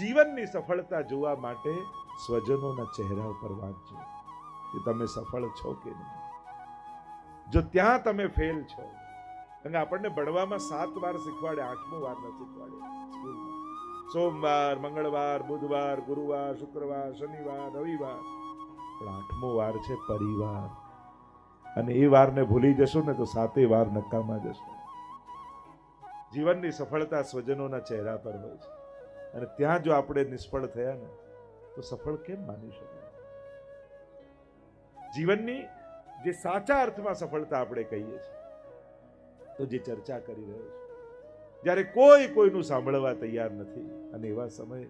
જીવનની સફળતા જોવા માટે સ્વજનોના ચહેરા ઉપર વાંચજો કે તમે સફળ છો કે નહીં. જો ત્યાં તમે ફેલ છો કે આપણને ભણવામાં સાત વાર શીખવાડે, આઠમું વાર ન શીખવાડે. સોમવાર મંગળવાર, બુધવાર, ગુરુવાર, શુક્રવાર, શનિવાર, રવિવાર. પણ આઠમો વાર છે પરિવાર. અને એ વારને ભૂલી જશો ને તો સાતે વાર નકામા જશો. જીવનની સફળતા સ્વજનોના ચહેરા પર હોય છે. અને ત્યાં જો આપણે નિષ્ફળ થયા ને, તો સફળ કેમ માની શકાય? જીવનની જે સાચા અર્થમાં સફળતા આપણે કહીએ છીએ, તો જે ચર્ચા કરી રહ્યો છે, જ્યારે કોઈ કોઈનું સાંભળવા તૈયાર નથી, અને એવા સમયે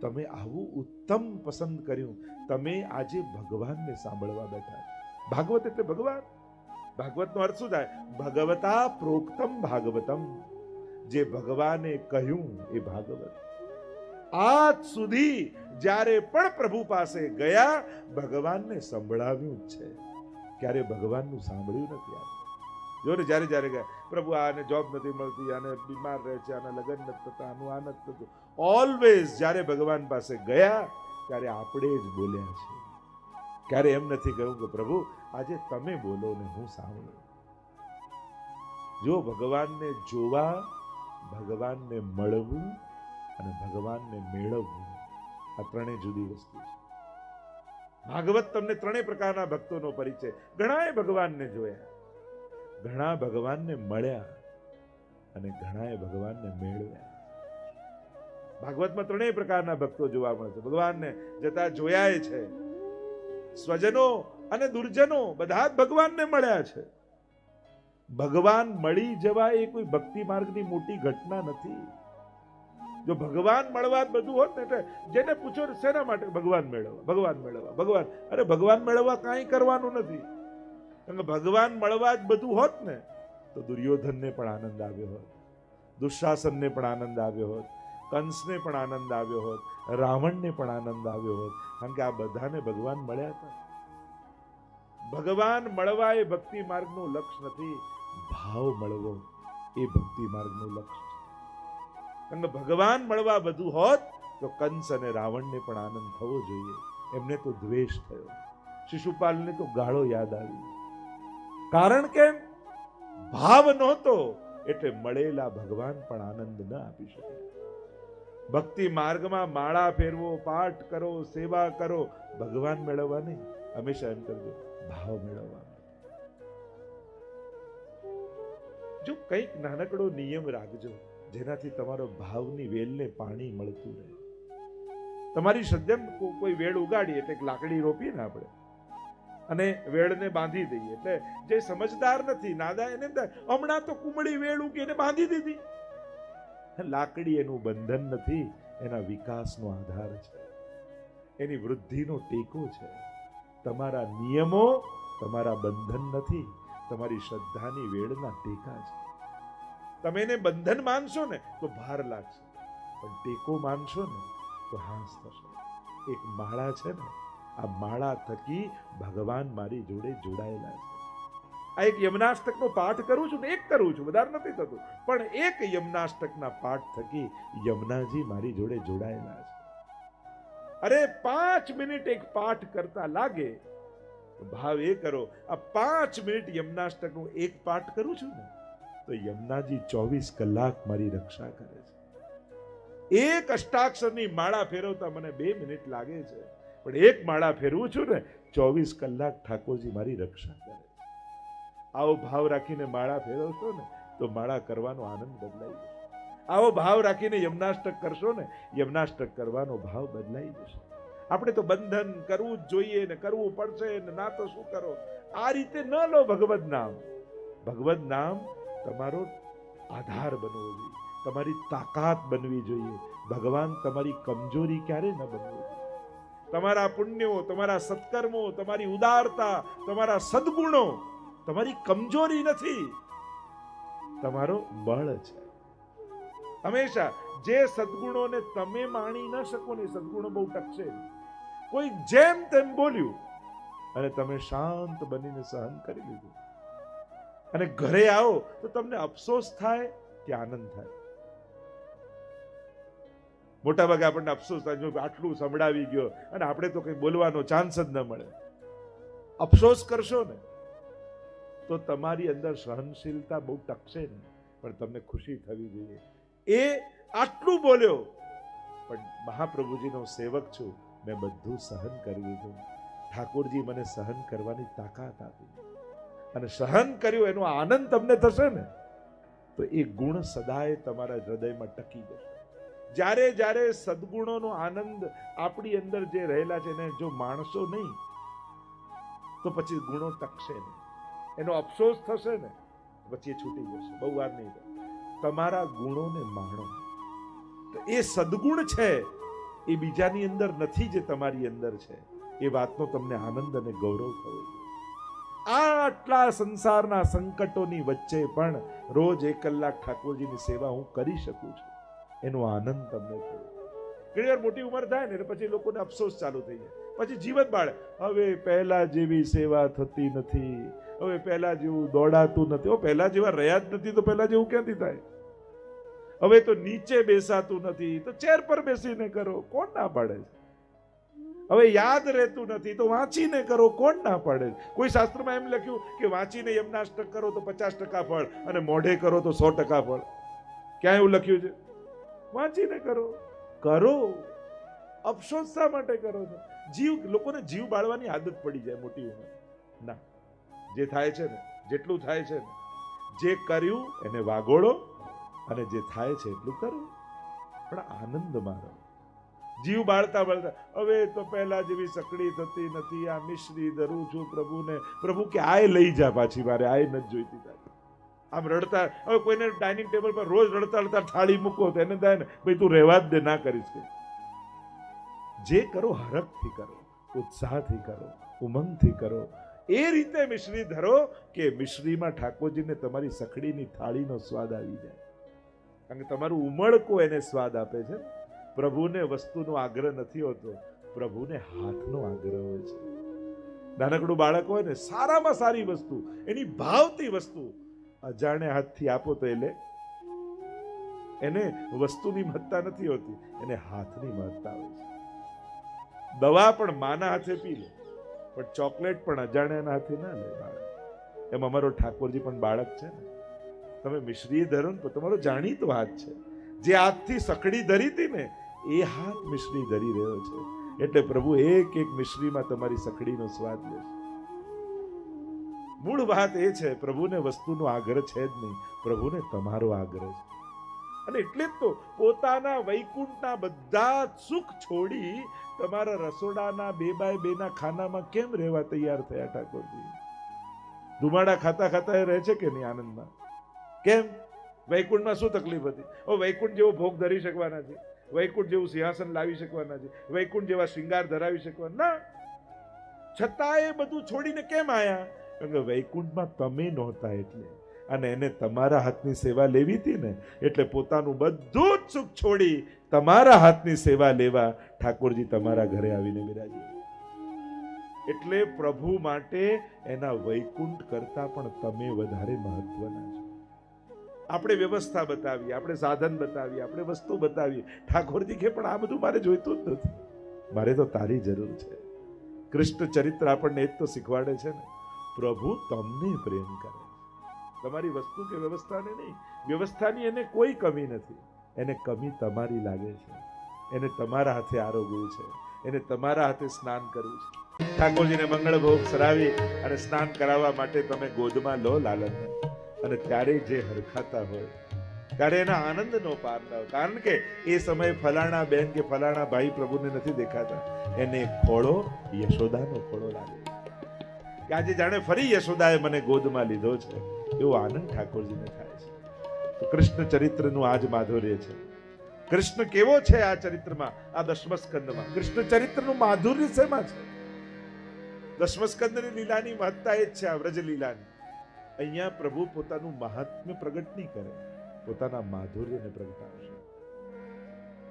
તમે આવું ઉત્તમ પસંદ કર્યું, તમે આજે ભગવાનને સાંભળવા બેઠા ભાગવત એટલે ભગવાન. ભાગવતનો અર્થ શું થાય? ભગવતા પ્રોક્તમ ભાગવતમ. જે ભગવાને કહ્યું એ ભાગવત. આજ સુધી જ્યારે પણ પ્રભુ પાસે ગયા, ભગવાનને સંભળાવ્યું જ છે. ક્યારે ભગવાનનું સાંભળ્યું નથી આપણે જો ને જ્યારે જ્યારે ગયા, પ્રભુ આને જોબ નથી મળતી, આને બીમાર રહે છે, આને લગ્ન નથી થતા, આનું આ નથી થતું. ઓલવેઝ જ્યારે ભગવાન પાસે ગયા, ત્યારે આપણે જ બોલ્યા છે ક્યારે એમ નથી કહ્યું કે, પ્રભુ, આજે તમે બોલો ને હું સાંભળું. જો ભગવાનને જોવા, ભગવાનને મળવું અને ભગવાનને મેળવવું આ ત્રણેય જુદી વસ્તુ છે. ભાગવત તમને ત્રણેય પ્રકારના ભક્તોનો પરિચય. ઘણાએ ભગવાનને જોયા. ઘણા ભગવાનને મળ્યા અને ઘણાએ ભગવાનને મેળવ્યા. ભાગવતમાં ત્રણેય પ્રકારના ભક્તો જોવા મળે છે. ભગવાનને જતા જોયા છે. સ્વજનો અને દુર્જનો બધા જ ભગવાનને મળ્યા છે. ભગવાન મળી જવા એ કોઈ ભક્તિ માર્ગની મોટી ઘટના નથી. જો ભગવાન મળવા બધું હોત ને એટલે જેને પૂછો શેના માટે ભગવાન મેળવવા? ભગવાન મેળવવા, ભગવાન. અરે ભગવાન મેળવવા કાંઈ કરવાનું નથી. કારણ કે ભગવાન મળવા જ બધું હોત ને, તો દુર્યોધનને પણ આનંદ આવ્યો હોત, દુશાસનને પણ આનંદ આવ્યો હોત, કંસને પણ આનંદ આવ્યો હોત, રાવણને પણ આનંદ આવ્યો હોત. કારણ કે આ બધાને ભગવાન મળ્યા હતા. ભગવાન મળવા એ ભક્તિ માર્ગનું લક્ષ્ય નથી, ભાવ મળવો એ ભક્તિ માર્ગનું લક્ષ્ય કે ભગવાન મળવા બધું હોત, તો કંસ અને રાવણને પણ આનંદ થવો જોઈએ. એમને તો દ્વેષ થયો. શિશુપાલને તો ગાળો યાદ આવી કારણ કે ભાવ નહોતો એટલે મળેલા ભગવાન પણ આનંદ ન આપી શકે ભક્તિ માર્ગમાં માળા ફેરવો, પાઠ કરો, સેવા કરો, ભગવાન મેળવવા નહીં હંમેશા એમ કરજો, ભાવ મેળવવા જો કંઈક નાનકડો નિયમ રાખજો. જેનાથી તમારો ભાવની વેલને પાણી મળતું રહે. તમારી સજ્જન કોઈ વેળ ઉગાડી એટલે લાકડી રોપીએ ને આપણે. અને વેળને બાંધી દઈએ. એટલે જે સમજદાર નથી, નાદા એને હમણાં તો કુમળી વેળ ઉગીને બાંધી દીધી. લાકડી એનું બંધન નથી, એના વિકાસનો આધાર છે. એની વૃદ્ધિનો ટેકો છે. તમારા નિયમો તમારા બંધન નથી, તમારી શ્રદ્ધાની વેળના ટેકા છે. તમે એને બંધન માનશો ને, તો ભાર લાગશે. પણ ટેકો માનશો ને, તો હાંસ થશે. એક માળા છે ને, આ માળા થકી ભગવાન મારી જોડે જોડાયેલા છે. આ એક યમનાષ્ટકનો પાઠ કરું છું ને, એક કરું છું, વધારે નથી થતું. પણ એક યમનાષ્ટકના પાઠ થકી યમુનાજી મારી જોડે જોડાયેલા છે. અરે પાંચ મિનિટ એક પાઠ કરતા લાગે ભાવ એ કરો, આ પાંચ મિનિટ યમનાષ્ટકનું એક પાઠ કરું છું ને તો યમુનાજી ચોવીસ કલાક મારી રક્ષા કરે છે. એક અષ્ટાક્ષરની માળા ફેરવતા મને બે મિનિટ લાગે છે. પણ એક માળા ફેરવું છું ને, ચોવીસ કલાક ઠાકોરજી મારી રક્ષા કરે છે. આવો ભાવ રાખીને માળા ફેરવશો ને, તો માળા કરવાનો આનંદ બદલાઈ જશે. આવો ભાવ રાખીને યમનાષ્ટક કરશો ને, યમનાષ્ટક કરવાનો ભાવ બદલાઈ જશે. આપણે તો બંધન કરવું જ જોઈએ ને, કરવું પડશે ને, ના તો શું કરો? આ રીતે ન લો ભગવદ નામ. ભગવદ નામ તમારો આધાર બનવો જોઈએ. તમારી તાકાત બનવી જોઈએ. ભગવાન તમારી કમજોરી ક્યારે ન બનવી તમારા પુણ્યો, તમારા સત્કર્મો, તમારી ઉદારતા, તમારા સદગુણો, તમારી કમજોરી નથી. તમારો બળ છે. હંમેશા જે સદગુણોને તમે માણી ન શકો ને સદગુણો બહુ ટકશે. કોઈ જેમ તેમ બોલ્યું અને તમે શાંત બનીને સહન કરી લીધું. અને ઘરે આવો તો તમને અફસોસ થાય કે આનંદ થાય. મોટા ભાગે આપણને અફસોસ થાય જો આટલું સંભળાવી ગયો અને આપણે તો કંઈ બોલવાનો ચાન્સ જ ન મળે. અફસોસ કરશો ને તો તમારી અંદર સહનશીલતા બહુ ટકશે ને પણ તમને ખુશી થવી જોઈએ. એ આટલું બોલ્યો, પણ મહાપ્રભુજીનો સેવક છું, મેં બધું સહન કરી લીધું. ઠાકોરજી મને સહન કરવાની તાકાત આપી. અને સહન કર્યું, એનો આનંદ તમને થશે ને, તો એ ગુણ સદાય તમારા હૃદયમાં ટકી જશે. જ્યારે જ્યારે સદગુણોનો આનંદ આપણી અંદર જે રહેલા છે, એને જો માણસો નહીં, તો પછી ગુણો ટકશે નહીં. એનો અફસોસ થશે ને પછી એ છૂટી જશે. બહુ વાર નહીં તમારા ગુણોને માણો. તો એ સદગુણ છે, એ બીજાની અંદર નથી જે તમારી અંદર છે. એ વાતનો તમને આનંદ અને ગૌરવ થવો જોઈએ. આટલા સંસારના સંકટોની વચ્ચે પણ રોજ એક કલાક ઠાકોરજીની સેવા હું કરી શકું છું. એનો આનંદ તમને થયો. ઘણી વાર મોટી ઉંમર થાય ને પછી લોકોને અફસોસ ચાલુ થઈ જાય. પછી જીવન બાળે, હવે પહેલા જેવી સેવા થતી નથી. હવે પહેલા જેવું દોડાતું નથી. પહેલા જેવા રહ્યા જ નથી તો પહેલા જેવું ક્યાંથી થાય? હવે તો નીચે બેસાતું નથી. તો ચેર પર બેસીને કરો. કોણ ના પાડે? છે હવે યાદ રહેતું નથી, તો વાંચીને કરો, કોણ ના પાડે? કોઈ શાસ્ત્રમાં એમ લખ્યું કે વાંચીને યમનાષ્ટક કરો તો પચાસ ટકા ફળ અને મોઢે કરો તો સો ટકા ફળ. ક્યાં એવું લખ્યું છે? વાંચીને કરો. કરો. અફસોસ માટે કરો છો? જીવ, લોકોને જીવ બાળવાની આદત પડી જાય મોટી ઉંમર. ના. જે થાય છે ને, જેટલું થાય છે ને, જે કર્યું એને વાગોળો અને જે થાય છે એટલું કરો. પણ આનંદ મારો. જીવ બાળતા બાળતા, હવે તો પહેલાં જેવી સકડી થતી નથી, આ મિશ્રી ધરું છું પ્રભુને. પ્રભુ કે આય લઈ જા પાછી મારે, આય નથી જોઈતી તારી. આમ રડતા, હવે કોઈને ડાઇનિંગ ટેબલ પર રોજ રડતા રડતા થાળી મૂકો, તો એને થાય ને, ભાઈ, તું રહેવા જ દે, ના કરીશ કે જે કરો હરખથી કરો, ઉત્સાહથી કરો, ઉમંગથી કરો. એ રીતે મિશ્રી ધરો કે મિશ્રીમાં ઠાકોરજીને તમારી સખડીની થાળીનો સ્વાદ આવી જાય. કારણ કે તમારું ઉમળકો એને સ્વાદ આપે છે. પ્રભુને વસ્તુનો આગ્રહ નથી હોતો. પ્રભુને હાથનો આગ્રહ હોય છે. નાનકડું બાળક હોય ને, સારામાં સારી વસ્તુ, એની ભાવતી વસ્તુ, અજાણે હાથથી આપો તો એ લે એને વસ્તુની મહત્તા નથી હોતી, એને હાથની મહત્તા હોય છે. દવા પણ માના હાથે પી લે, પણ ચોકલેટ પણ અજાણ્યાના હાથે ના લે બાળક. એમ અમારો ઠાકોરજી પણ બાળક છે ને. તમે મિશ્રી ધરો ને તો તમારો જાણીતો હાથ છે. જે હાથથી સકડી ધરી હતી ને એ હાથ મિશ્રી ધરી રહ્યો છે. એટલે પ્રભુ એક એક મિશ્રીમાં તમારી સખડીનો સ્વાદ લેશે. મૂળ વાત એ છે, પ્રભુને વસ્તુનો આગ્રહ છે જ નહીં. પ્રભુને તમારો આગ્રહ છે. અને એટલે જ તો પોતાના વૈકુંઠના બધા સુખ છોડી તમારા રસોડાના બે બાય બેના ખાનામાં કેમ રહેવા તૈયાર થયા, ઠાકોરજી? ધુમાડા ખાતા ખાતા એ રહે છે કે નહીં આનંદમાં? કેમ? વૈકુંઠમાં શું તકલીફ હતી? ઓ, વૈકુંઠ જેવો ભોગ ધરી શકવાના છે. વૈકુંઠ જેવું સિંહાસન લાવી શકવાના છે. વૈકુંઠ જેવા શૃંગાર ધરાવી શકવાના. ના. છતાં એ બધું છોડીને કેમ આયા? કારણ કે વૈકુંઠમાં તમે નહોતા એટલે. અને એને તમારા હાથની સેવા લેવી હતી ને, એટલે પોતાનું બધું જ સુખ છોડી તમારા હાથની સેવા લેવા ઠાકોરજી તમારા ઘરે આવીને બિરાજી. એટલે પ્રભુ માટે એના વૈકુંઠ કરતા પણ તમે વધારે મહત્વના છો. આપણે વ્યવસ્થા બતાવીએ, આપણે સાધન બતાવીએ, આપણે વસ્તુ બતાવીએ. ઠાકોરજી કે, પણ આ બધું મારે જોઈતું જ નથી. મારે તો તારી જરૂર છે. કૃષ્ણ ચરિત્ર આપણને એ જ તો શીખવાડે છે ને. પ્રભુ તમને પ્રેમ કરે તમારી વસ્તુ કે વ્યવસ્થાને નહીં, વ્યવસ્થાની એને કોઈ કમી નથી. એને કમી તમારી લાગે છે. એને તમારા હાથે આરોગ્યું છે. એને તમારા હાથે સ્નાન કરવું છે. ઠાકોરજીને મંગળ ભોગ સરાવી અને સ્નાન કરાવવા માટે તમે ગોદમાં લો લાલનને. અને ત્યારે જે હરખાતા હોય, ત્યારે એના આનંદનો પાર ન કારણ કે એ સમયે ફલાણા બેન કે ફલાણા ભાઈ પ્રભુને નથી દેખાતા. એને ખોળો યશોદાનો ખોળો લાગે. કે આજે જાણે ફરી યશોદાએ મને ગોદમાં લીધો છે. એવો આનંદ ઠાકોરજીને થાય છે. કૃષ્ણ ચરિત્રનું આજ માધુર્ય છે. કૃષ્ણ કેવો છે આ ચરિત્રમાં? આ દશમ સ્કંદમાં કૃષ્ણ ચરિત્રનું માધુર્ય શેમાં છે? દશમ સ્કંદની લીલાની મહત્તા એ જ છે આ વ્રજ લીલાની અહીંયા પ્રભુ પોતાનું મહાત્મ્ય પ્રગટ નહીં કરે, પોતાના માધુર્યને પ્રગટાવશે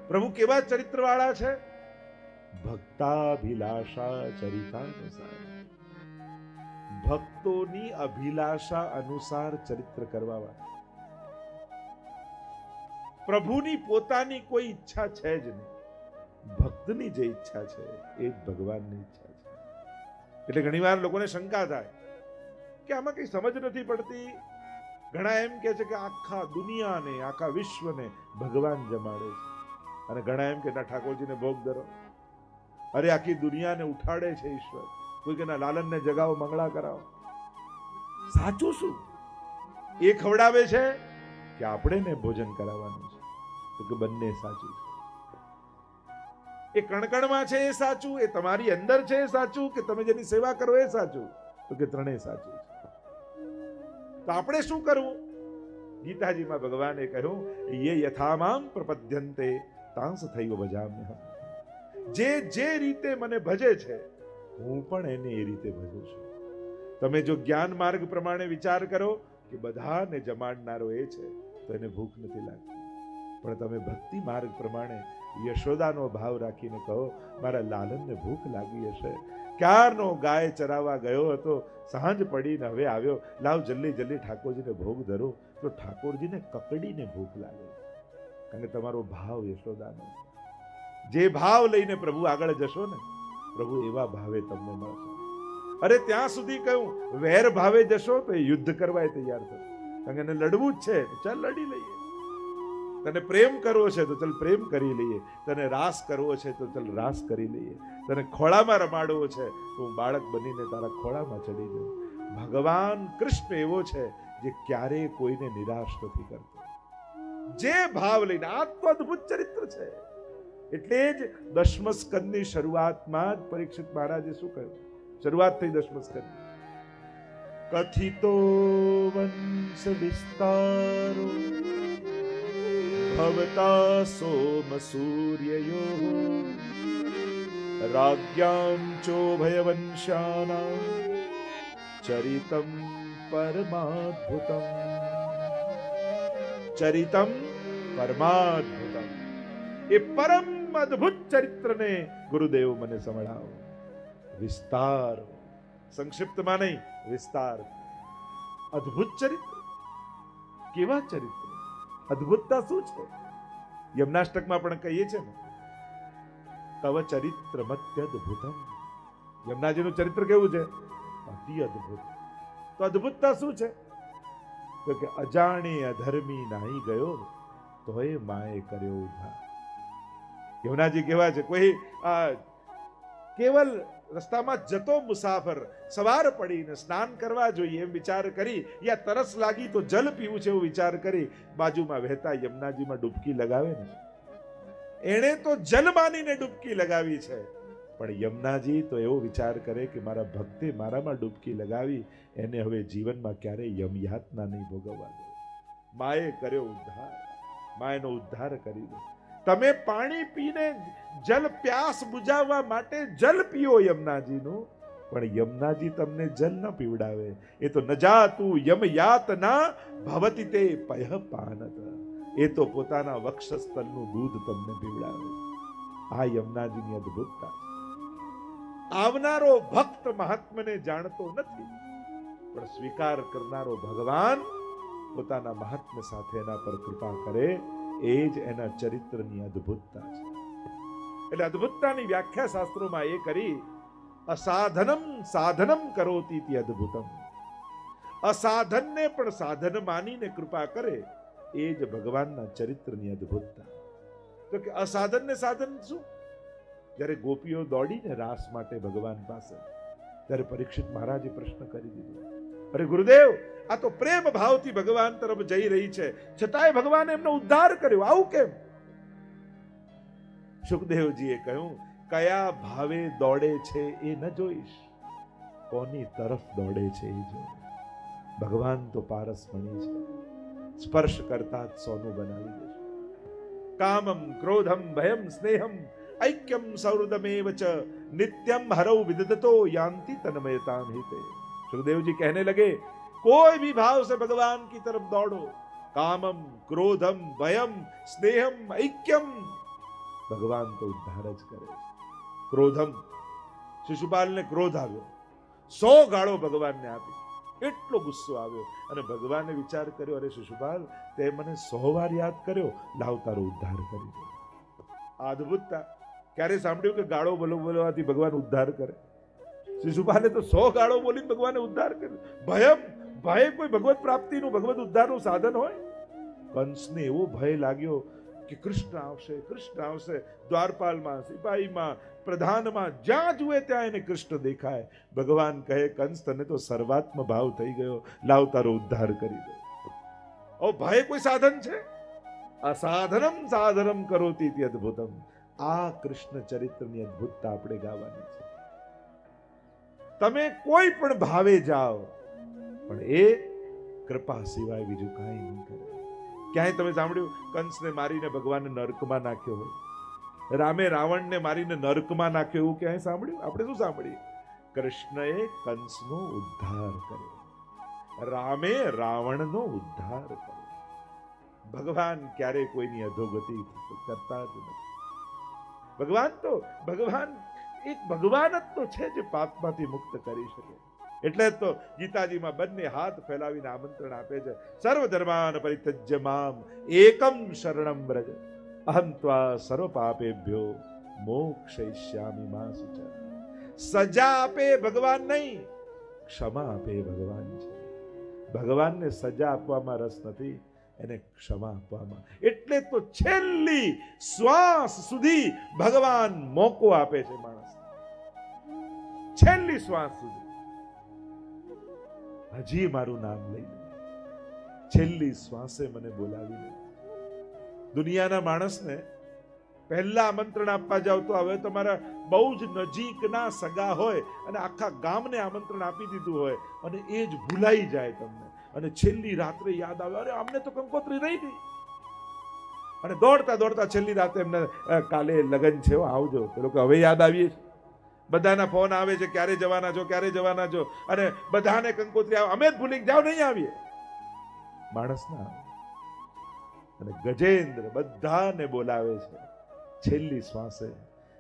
પ્રભુ કેવા ચરિત્ર વાળા છે? ભક્તાભિલાષા ચરિતાનુસાર. ભક્તોની અભિલાષા અનુસાર ચરિત્ર કરવા વાળા પ્રભુની પોતાની કોઈ ઈચ્છા છે જ નહીં. ભક્તની જે ઈચ્છા છે એ ભગવાનની ઈચ્છા છે. એટલે ઘણીવાર લોકોને શંકા થાય કે આમાં કઈ સમજ નથી પડતી? ઘણા એમ કે છે કે આખા દુનિયાને, આખા વિશ્વને ભગવાન જમાડે છે. અને ઘણા એમ કે ના ઠાકોરજીને ભોગ ધરો. અરે, આખી દુનિયાને ઉઠાડે છે ઈશ્વર. કોઈ કે લાલનને જગાવો, મંગળા કરાવો. સાચું શું? એ ખવડાવે છે કે આપણે ને ભોજન કરાવવાનું છે. તો કે બંને સાચું છે. એ કણકણમાં છે એ સાચું, એ તમારી અંદર છે એ સાચું, કે તમે જેની સેવા કરો એ સાચું? તો કે ત્રણેય સાચું છે. તો આપણે શું કરવું? ગીતાજીમાં ભગવાને કહ્યું, યે યથામામ પ્રપદ્યંતે તાંસ થયો ભજામ્ય જે જે રીતે મને ભજે છે, હું પણ એને એ રીતે ભજું છું. તમે જો જ્ઞાન માર્ગ પ્રમાણે વિચાર કરો કે બધાને જમાડનારો એ છે, તો એને ભૂખ નથી લાગતી. પણ તમે ભક્તિ માર્ગ પ્રમાણે યશોદાનો ભાવ રાખીને કહો, મારા લાલનને ભૂખ લાગી હશે. ક્યારનો ગાય ચરાવવા ગયો હતો, સાંજ પડીને હવે આવ્યો. લાવ જલ્દી જલ્દી ઠાકોરજીને ભોગ ધરો. તો ઠાકોરજીને કકડીને ભૂખ લાગે. કારણ કે તમારો ભાવ યશોદાનો જે ભાવ લઈને પ્રભુ આગળ જશો ને, પ્રભુ એવા ભાવે તમને મળશે. અરે ત્યાં સુધી કહ્યું વેર ભાવે જશો તો યુદ્ધ કરવા તૈયાર થશે. કારણ કે લડવું જ છે. ચાલ લડી લઈએ. તને પ્રેમ કરવો છે તો ચાલ પ્રેમ કરી લઈએ. તને રાસ કરવો છે તો ચાલ રાસ કરી લઈએ. તને ખોળામાં રમાડવો છે તો હું બાળક બનીને તારા ખોળામાં ચડી જાઉં. ભગવાન કૃષ્ણ એવો છે જે ક્યારેય કોઈને નિરાશ નથી કરતો. જે ભાવ લઈને આ તો અદ્ભુત ચરિત્ર છે. એટલે જ દશમ શરૂઆતમાં જ પરીક્ષિત મહારાજે શું કહ્યું? શરૂઆત થઈ દશમ સ્કંદ કથિતો વંશ વિસ્તારો ભવતા સોમ राज्ञां चोभयवंशानां चरितं परमाद्भुतम्। ચરિતમ પરમાદ્ભુતમ એ પરમ અદ્ભુત ચરિત્રને ગુરુદેવ મને સંભળાવો વિસ્તાર સંક્ષિપ્તમાં નહીં વિસ્તાર અદ્ભુત ચરિત્ર કેવા ચરિત્ર અદ્ભુતતા શું છે? યમનાષ્ટકમાં પણ કહીએ છીએ ને, તવ ચરિત્ર મત્યદ્ભુતમ યમનાજીનું ચરિત્ર કેવું છે? અતિ અદ્ભુત. તો અદ્ભુતતા શું છે? તો કે અજાણે અધર્મી નાહી ગયો, તોય માએ કર્યો ઉધાર યમુનાજી કેવા છે, કોઈ કેવલ રસ્તામાં જતો મુસાફર સવાર પડીને સ્નાન કરવા જોઈએ એમ વિચાર કરી યા તરસ લાગી તો જલ પીવું છે એવું વિચાર કરી બાજુમાં વહેતા યમુનાજીમાં ડૂબકી લગાવે ને. એણે તો જલ માનીને ડૂબકી લગાવી છે. પણ યમુનાજી તો એવો વિચાર કરે કે મારા ભક્તે મારામાં ડૂબકી લગાવી એને હવે જીવનમાં ક્યારેય યમયાતના નહીં ભોગવવા દો. માએ કર્યો ઉદ્ધાર. માએનો ઉદ્ધાર કરી દો. તમે પાણી પીને જલ પ્યાસ બુજાવવા માટે જલ પીઓ યમુનાજીનું. પણ યમુનાજી તમને જલ ન પીવડાવે. એ તો ન યમ યાતના ભવતી તે પય પાનત. એ તો પોતાના વક્ષસ્થલનું દૂધ તમને પીવડાવે. આ યમુનાજીની અદ્ભુતતા આવનારો ભક્ત મહાત્મને જાણતો નથી. પણ સ્વીકાર કરનારો ભગવાન પોતાના મહાત્મ્ય સાથે એના પર કૃપા કરે. એ જ એના ચરિત્રની અદ્ભુતતા છે. એટલે અદ્ભુતતાની વ્યાખ્યા શાસ્ત્રોમાં એ કરી, અસાધનમ સાધનમ કરોતી તે અદ્ભુતમ. અસાધનને પણ સાધન માનીને કૃપા કરે, એ જ ભગવાનના ચરિત્રની અદ્ભુતતા. તો કે અસાધનને સાધન શું? જ્યારે ગોપીઓ દોડીને રાસ માટે ભગવાન પાસે, ત્યારે પરીક્ષિત મહારાજે પ્રશ્ન કરી દીધો, અરે ગુરુદેવ, આ તો પ્રેમ ભાવથી ભગવાન તરફ જઈ રહી છે. છતાંય ભગવાન એમનો ઉદ્ધાર કર્યો. આવું કેમ? सुखदेव जी कहूँ कया भावे दौड़े छे ए न जोईश कोनी तरफ़ दौड़े छे जो भगवान तो पारस बनी छे स्पर्श करता सोनु बना लिए कामम क्रोधम भयम स्नेहम ऐक्यम सौरदमेव च नित्यम हरौ विदतो यान्ति तन्मयताम हिते सुखदेव जी कहने लगे कोई भी भाव से भगवान की तरफ़ दौड़ो कामम क्रोधम भयम स्नेहम ऐक्यम ભગવાન તો ઉદ્ધાર જ કરે છે. ક્રોધમ. શિશુપાલને ક્રોધ આવ્યો. સો ગાળો ભગવાનને આપી. એટલો ગુસ્સો આવ્યો અને ભગવાને વિચાર કર્યો, અરે શિશુપાલ, તે મને સો વાર યાદ કર્યો. લાવ ઉદ્ધાર કરી દે. અદ્ભુતતા. ક્યારે સાંભળ્યું કે ગાળો બોલો બોલવાથી ભગવાન ઉદ્ધાર કરે? શિશુપાલે તો સો ગાળો બોલીને ભગવાને ઉદ્ધાર કર્યો. ભયમ. ભય કોઈ ભગવત પ્રાપ્તિનું, ભગવત ઉદ્ધારનું સાધન હોય? કંસને એવો ભય લાગ્યો કે કૃષ્ણ આવશે કૃષ્ણ આવશે, દ્વારપાલમાં, સિપાહીમાં, પ્રધાનમાં, જ્યાં જુએ ત્યાં એને કૃષ્ણ દેખાય. ભગવાન કહે, કંસ, તને તો સર્વાત્મ ભાવ થઈ ગયો. લાવ તારો ઉદ્ધાર કરી દો. ઓ ભાઈ, કોઈ સાધન છે? અસાધનમ સાધનમ કરોતી તે અદ્ભુતમ. આ કૃષ્ણ ચરિત્રની અદ્ભુતતા આપણે ગાવાની છે. તમે કોઈ પણ ભાવે જાઓ, પણ એ કૃપા સિવાય બીજું કાંઈ નહીં કરે. ક્યાંય તમે સાંભળ્યું? કંસને મારીને ભગવાનને નરકમાં નાખ્યો હોય. રામે રાવણને મારીને નરકમાં નાખ્યો એવું ક્યાંય સાંભળ્યું? આપણે શું સાંભળીએ? કૃષ્ણએ કંસનો ઉદ્ધાર કર્યો. રામે રાવણનો ઉદ્ધાર કર્યો. ભગવાન ક્યારે કોઈની અધોગતિ કરતા જ નથી. ભગવાન તો, ભગવાન એક ભગવાન જ તો છે જે પાપમાંથી મુક્ત કરી શકે. એટલે જ તો ગીતાજીમાં બંને હાથ ફેલાવીને આમંત્રણ આપે છે. સર્વ ધર્માન પરિત્યજ્ય મામ એકમ શરણમ વ્રજ. અહમ ત્વા સર્વ પાપેભ્યો મોક્ષયિષ્યામિ મા સુચર સજા આપે ભગવાન નહીં ક્ષમા આપે ભગવાન છે. ભગવાનને સજા આપવામાં રસ નથી, એને ક્ષમા આપવામાં. એટલે તો છેલ્લી શ્વાસ સુધી ભગવાન મોકો આપે છે માણસ છેલ્લી શ્વાસ સુધી. હજી મારું નામ લઈ છેલ્લી શ્વાસે મને બોલાવી દુનિયાના માણસને પહેલા આમંત્રણ આપવા જાવ તો હવે તમારા બહુ જ નજીકના સગા હોય અને આખા ગામને આમંત્રણ આપી દીધું હોય અને એ જ ભૂલાઈ જાય તમને. અને છેલ્લી રાત્રે યાદ આવે, અરે અમને તો કંકોત્રી રહી ગઈ. અને દોડતા દોડતા છેલ્લી રાતે એમને કાલે લગન છે આવજો. પેલો કે હવે યાદ આવીએ છીએ. બધાના ફોન આવે છે, ક્યારે જવાના છો, ક્યારે જવાના છો? અને બધાને કંકોત્રી આવે. અમે જ ભૂલી જાઓ, નહીં આવીએ. માણસના અને ગજેન્દ્ર બધાને બોલાવે છે. છેલ્લી શ્વાસે,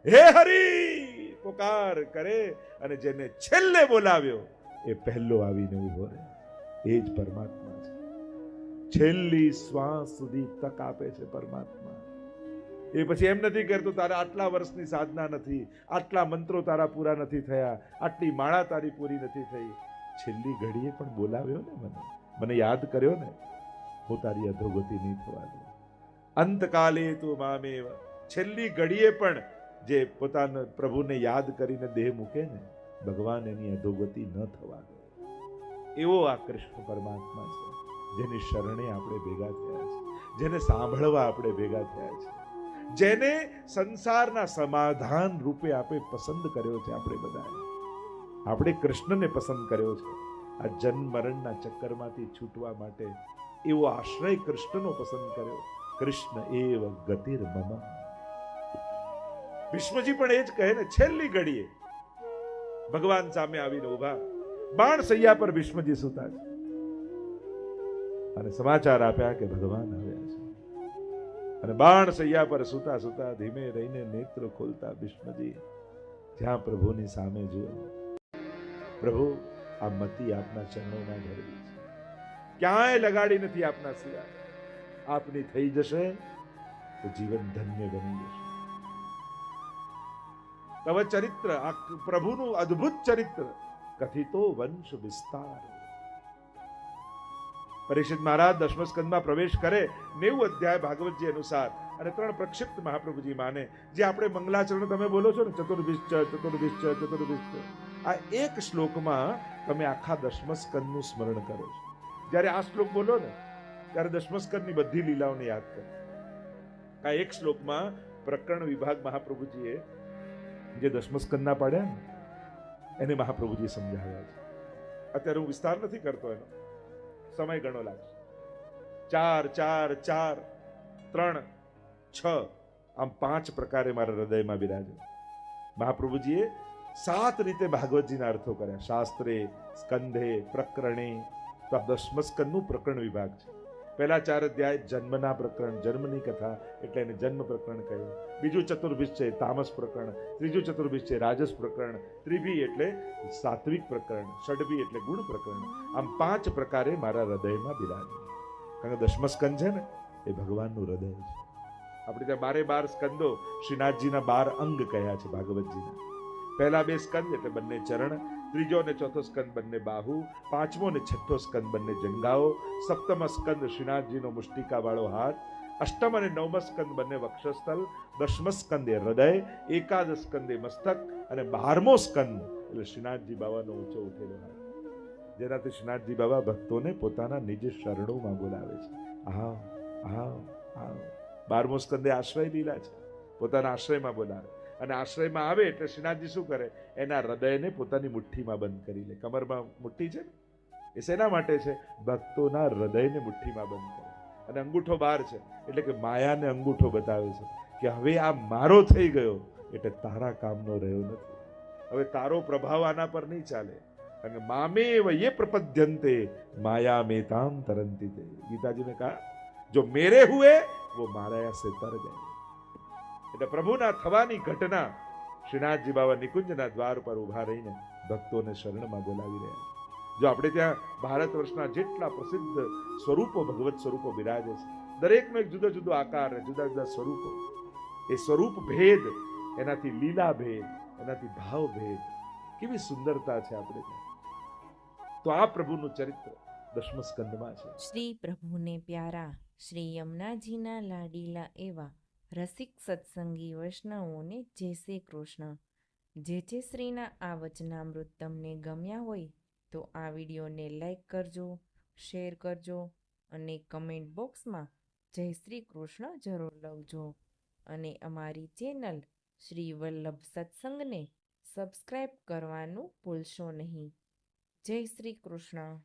હે હરી! પુકાર કરે અને જેને છેલ્લે બોલાવ્યો, એ પહેલો આવીને ઊભો રહે. એ જ પરમાત્મા છે. છેલ્લી શ્વાસ સુધી તક આપે છે પરમાત્મા. એ પછી એમ નથી કરતો, તારા આટલા વર્ષની સાધના નથી, આટલા મંત્રો તારા પૂરા નથી થયા, આટલી માળા તારી પૂરી નથી થઈ. છેલ્લી ઘડીએ પણ બોલાવ્યો ને મને મને યાદ કર્યો ને, હું તારી અધોગતિ નહીં થવા દઉં. અંતકાલે તું મામેવ, છેલ્લી ઘડીએ પણ જે પોતાના પ્રભુને યાદ કરીને દેહ મૂકે ને, ભગવાન એની અધોગતિ ન થવા દે. એવો આ કૃષ્ણ પરમાત્મા છે, જેની શરણે આપણે ભેગા થયા છે જેને સાંભળવા આપણે ભેગા થયા છે જેને સંસારના સમાધાન રૂપે આપણે પસંદ કર્યો છે આપણે બધાએ આપણે કૃષ્ણને પસંદ કર્યો છે. આ જન્મ મરણના ચક્કરમાંથી છૂટવા માટે એવો આશ્રય કૃષ્ણનો પસંદ કર્યો. કૃષ્ણ એવ ગતિર મમ. ભીષ્મજી પણ એ જ કહે ને, છેલ્લી ઘડીએ. ભગવાન સામે આવીને ઊભા બાણ સૈયા પર ભીષ્મજી સુતા છે. અને સમાચાર આપ્યા કે ભગવાન આવ્યા છે અને બાણ સૈયા પર સુતા સુતા ધીમે રહીને નેત્ર ખોલતા ભીષ્મજી જ્યાં પ્રભુની સામે જુએ પ્રભુ, આ મતી આપના ચરણોમાં ધરવી છે. ક્યાંય લગાડી નથી આપના સિવાય. આપની થઈ જશે તો જીવન ધન્ય બની જશે. તવ ચરિત્ર, આ પ્રભુનું અદ્ભુત ચરિત્ર કથિતો વંશ વિસ્તાર. પરીક્ષિત મહારાજ દસમસ્કંદમાં પ્રવેશ કરે, નેવું અધ્યાય ભાગવતજી અનુસાર. અને ત્રણ પ્રક્ષિપ્ત મહાપ્રભુજી માને, જે આપણે મંગલાચરણ તમે બોલો છો ને ચતુર્ભિશ્ચ ચતુર્ભિશ્ચ ચતુર્ભિશ્ચ આ એક શ્લોકમાં તમે આખા દસમસ્કંદનું સ્મરણ કરો છો. જ્યારે આ શ્લોક બોલો ને, ત્યારે દસમસ્કંદની બધી લીલાઓને યાદ કરો. આ એક શ્લોકમાં પ્રકરણ વિભાગ મહાપ્રભુજીએ જે દસમસ્કંદના પાડ્યા ને, એને મહાપ્રભુજીએ સમજાવ્યા છે. અત્યારે હું વિસ્તાર નથી કરતો એનો. સમય ઘણો લાગશે ચાર ચાર ચાર, ત્રણ, છ. આમ પાંચ પ્રકારે મારા હૃદયમાં બિરાજે. મહાપ્રભુજીએ સાત રીતે ભાગવતજીના અર્થો કર્યા. શાસ્ત્રે, સ્કંધે, પ્રકરણે. તો આ દસમ સ્કંદનું પ્રકરણ વિભાગ છે. પહેલા ચાર અધ્યાય જન્મના પ્રકરણ, જન્મની કથા, એટલે એને જન્મ પ્રકરણ કહ્યું. બીજું ચતુર્ભિષ છે તામસ પ્રકરણ, ત્રીજું ચતુર્ભિષ છે રાજસ પ્રકરણ ત્રિભી એટલે સાત્વિક પ્રકરણ, ષડભી એટલે ગુણ પ્રકરણ. આમ પાંચ પ્રકારે મારા હૃદયમાં બિરાજે કારણ કે દસમ સ્કંદ છે ને, એ ભગવાનનું હૃદય છે. આપણે ત્યાં બારે બાર સ્કંદો શ્રીનાથજીના બાર અંગ કહ્યા છે ભાગવતજીના. પહેલા બે સ્કંદ એટલે બંને ચરણ ત્રીજો અને ચોથો સ્કંદ બંને બાહુ, પાંચમો અને છઠ્ઠો સ્કંદ બંને જંગાઓ, સપ્તમ સ્કંદ શ્રીનાથજીનો મુષ્ટિકા વાળો હાથ, અષ્ટમ અને નવમ સ્કંદ બંને વક્ષસ્થલ, દસમ સ્કંદે હૃદય એકાદશ સ્કંદે મસ્તક અને બારમો સ્કંદ એટલે શ્રીનાથજી બાબાનો ઊંચો ઉઠેલો હાથ. જેનાથી શ્રીનાથજી બાબા ભક્તોને પોતાના નિજ શરણોમાં બોલાવે છે. આવ આવ આવ બારમો સ્કંદે આશ્રય લીલા છે. પોતાના આશ્રયમાં બોલાવે. અને આશ્રયમાં આવે એટલે શ્રીનાથજી શું કરે? એના હૃદયને પોતાની મુઠ્ઠીમાં બંધ કરી લે. કમરમાં મુઠ્ઠી છે ને? એ શેના માટે છે? ભક્તોના હૃદયને મુઠ્ઠીમાં બંધ કરે. અને અંગૂઠો બહાર છે. એટલે કે માયાને અંગૂઠો બતાવે છે કે હવે આ મારો થઈ ગયો એટલે તારા કામનો રહ્યો નથી. હવે તારો પ્રભાવ આના પર નહીં ચાલે. કારણ કે મામેવ યે પ્રપદ્યંતે, માયા મેતામ તરંતી તે ગીતાજીને કહા, જો મેરે હુએ, વો મારા સે તર ગયા એટલે પ્રભુના થવાની ઘટના શ્રીનાથજી બાબા નિકુંજના દ્વાર પર ઊભા રહીને ભક્તોને શરણમાં બોલાવી રહ્યા. જો આપણે ત્યાં ભારત વર્ષના જેટલા પ્રસિદ્ધ સ્વરૂપો, ભગવત સ્વરૂપો બિરાજે છે, દરેકનો એક જુદો જુદો આકાર, જુદા જુદા સ્વરૂપો, એ સ્વરૂપ ભેદ, એનાથી લીલા ભેદ, એનાથી ભાવ ભેદ, કેવી સુંદરતા છે આપણે ત્યાં તો આ પ્રભુનું ચરિત્ર દશમ સ્કંદમાં છે શ્રી પ્રભુને પ્યારા, શ્રી યમુનાજીના લાડીલા એવા રસિક સત્સંગી વૈષ્ણવોને જય શ્રી કૃષ્ણ. જે જે શ્રીના આ વચનામૃત તમને ગમ્યા હોય તો આ વિડીયોને લાઈક કરજો, શેર કરજો અને કમેન્ટ બોક્સમાં જય શ્રી કૃષ્ણ જરૂર લખજો. અને અમારી ચેનલ શ્રી વલ્લભ સત્સંગને સબસ્ક્રાઈબ કરવાનું ભૂલશો નહીં. જય શ્રી કૃષ્ણ.